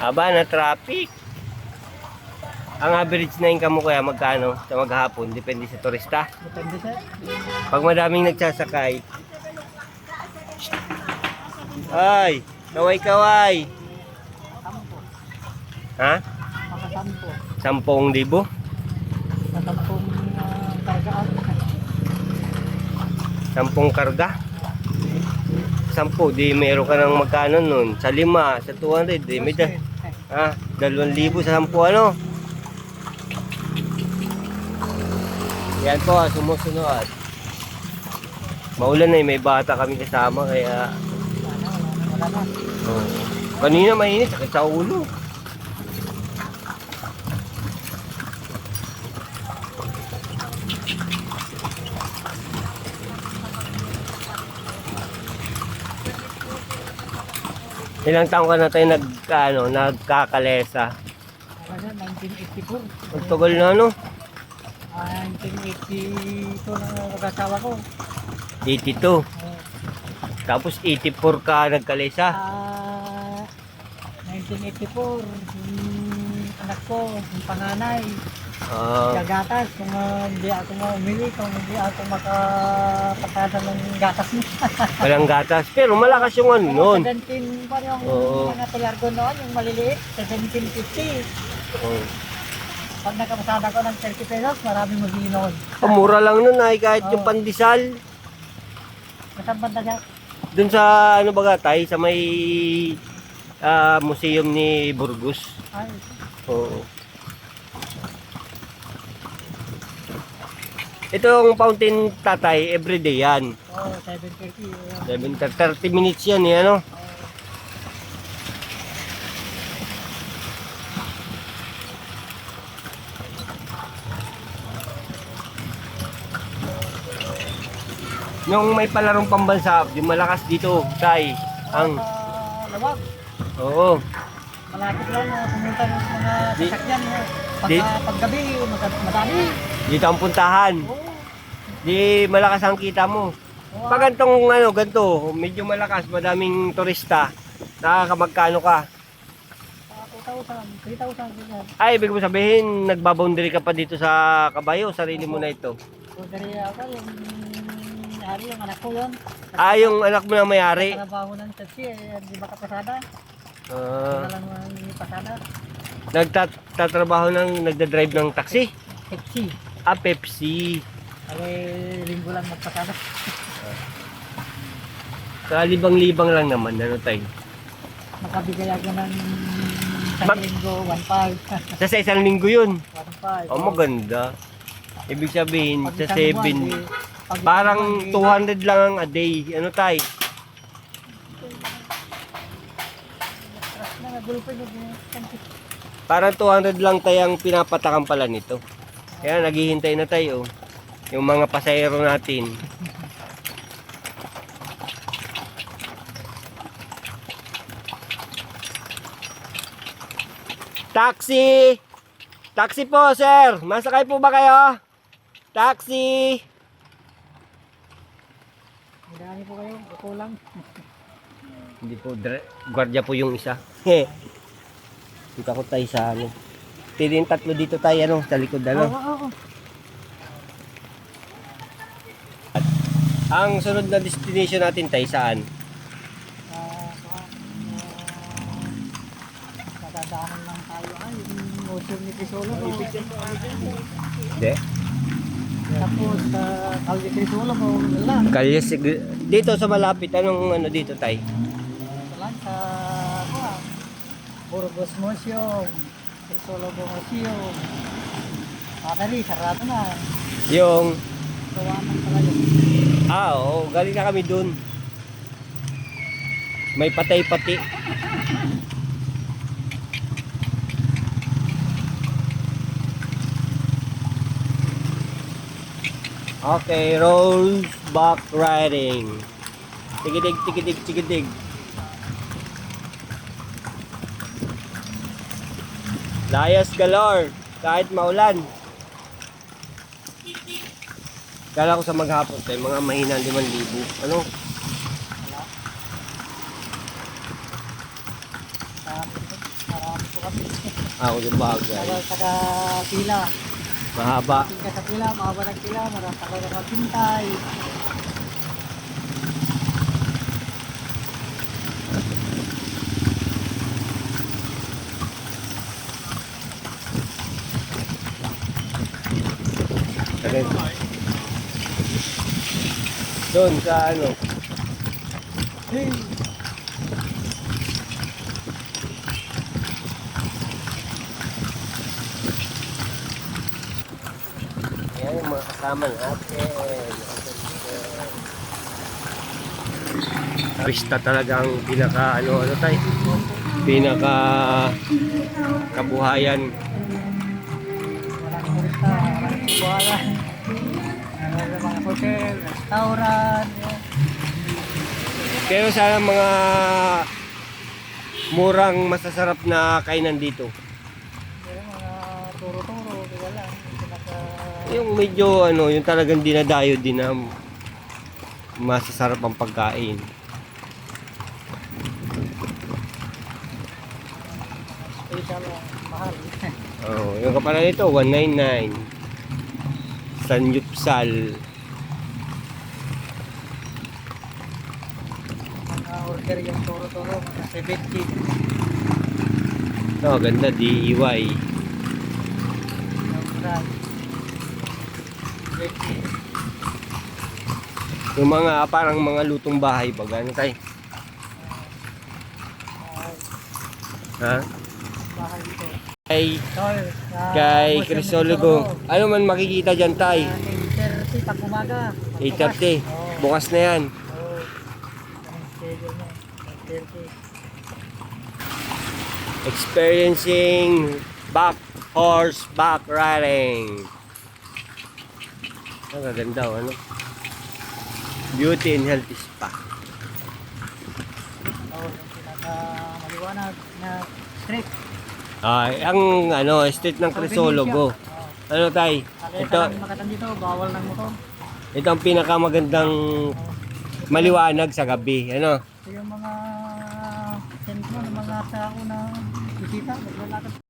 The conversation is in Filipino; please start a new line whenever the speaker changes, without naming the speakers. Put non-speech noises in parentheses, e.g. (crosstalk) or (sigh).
Aba na traffic. Ang average na income mo kaya magkano sa maghapon? Depende sa turista.
Depende sir.
Pag madaming nagsasakay. Ay, kaway-kaway.
Sampo.
Ha?
Mga sampo.
Sampung libo?
Sa sampung uh, kargaan.
Sampung karga? Sampu, di meron ka ng magkano nun. Sa lima, sa 200, di may da, ah, dalawang libo sa sampu ano. Yan po, ah, sumusunod. Maulan na eh, may bata kami kasama kaya
Wala na, wala na, wala na.
oh. kanina mainit, sakit sa ulo. Ilang taong ka na tayo nag, ano, nagkakalesa?
Na, 1984.
Ang tagal na ano?
Ah, 1982 na nag-asawa ko.
82.
Oh.
Tapos 84 ka nagkalesa.
Ah, 1984, yung anak ko, yung panganay,
Ah,
gagatas, kung ah, hindi ako umili, kung hindi ako makapagkada ng gatas mo. (laughs)
walang gatas. Pero malakas yung ano nun.
17 pa yung
Oo.
mga tilargo noon, yung maliliit, 1750.
Oh.
Pag nakapasada ko ng 30 pesos, marami mag-iinom.
Ang mura lang nun ay kahit yung
Oo.
pandesal.
Kasang banda siya?
Dun sa ano baga tay, sa may ah, museum ni Burgos.
Ay,
Oo. Itong fountain tatay, everyday yan.
oh, 730. eh.
7, 30 minutes yan eh, ano? Yung may palarong pambansa, yung malakas dito, tay. Ang,
Sa lawag,
oo.
malapit lang uh, pumunta ng mga sasakyan. uh, Pagka paggabi, mad- madami.
Dito ang puntahan.
Oo.
Di malakas ang kita mo. Pag gantong ano, ganto, medyo malakas, madaming turista, nakakamagkano ka?
Ah, 2,000, 3,000 ganyan.
Ay, ibig mo sabihin, nagbaboundary ka pa dito sa kabayo, sarili mo na ito.
So, dari ako, yung ari, yung anak ko yun.
Ah, yung anak mo na may-ari.
Trabaho ng taxi, eh, di ba kapasada?
Ah,
Wala lang ang pasada.
nagtatrabaho ng, nagda-drive ng taxi.
Taxi.
Ah, Pepsi.
Ay, linggo lang magpasada.
Kalibang-libang lang naman, ano tayo.
Makabigay ako ng sa
Mag-
linggo, 1.5.
Sa sa isang linggo yun.
1.5.
Oh, maganda. Ibig sabihin,
Pag
sa
isang
7,
buwan, eh, pag isang
parang
buwan, eh,
200 lang ang a day. Ano tayo?
Atras na, nagulpo yun.
Parang 200 lang tayong pinapatakan pala nito. Kaya naghihintay na tayo. Yung mga pasahero natin. Taxi! Taxi po, sir! Masakay po ba kayo? Taxi!
Marami po kayo, kulang.
Hindi po, gwardiya po yung isa. Dito ako tayo sa ano. Pwede yung tatlo dito tayo, ano, sa likod,
Oo,
ano.
oo, oo.
Ang sunod na destination natin tayo saan?
Ah, ah, ah, Nadadaanan lang tayo. Ay, yung motor ni Crisolo.
Hindi.
Tapos, sa Calde Crisolo mo, wala.
Kalyas, dito sa malapit, anong ano dito tayo?
Wala, sa, ah, Burgos Museum. Crisolo Museum. Patari, sarado na.
Yung,
pala yun.
Ah, oo, galing na kami dun. May patay pati. Okay, roll back riding. Tigidig, tigidig, tigidig. Layas galore, kahit maulan. Kala ko sa maghapon tayo, mga mahina 5,000. Ano?
Marami, marami kami.
Ako yung bagay.
Taga, taga pila.
Mahaba.
Sa pila, mahaba ng pila, marang taga pintay.
Doon sa ano.
Hey!
Yan yung mga kasama natin. Pista talagang pinaka ano ano tay pinaka kabuhayan
Walang turista, walang hotel, restaurant. yan.
pero sana mga murang masasarap na kainan dito
Pero mga turo-turo, wala.
Yung medyo ano yung talagang dinadayo din na masasarap ang pagkain
Special, mahal. (laughs)
oh yung kapalan nito 199 Sanyupsal
order yung turo-turo, mga 70.
oh ganda DIY
Yung. 20.
yung mga parang mga lutong bahay pag ano tay
Ah,
ha
bahay dito.
kay
ah,
kay Crisologo ano man makikita dyan tay
Ah, 8.30 pag umaga. Pag
8.30
bukas. Oo.
bukas na yan
Oo. Anong schedule mo? 8.30.
experiencing back horseback riding. Ang gaganda oh, ano? Beauty and health spa.
Yung pinakamaliwanag na street.
Ah, ang ano, street ng Crisologo.
Oo.
Ano tay?
Ito, dito, bawal ng motor.
ito ang pinakamagandang maliwanag sa gabi. Ano?
Ito yung mga sentro ng mga tao na bisita, naglalakad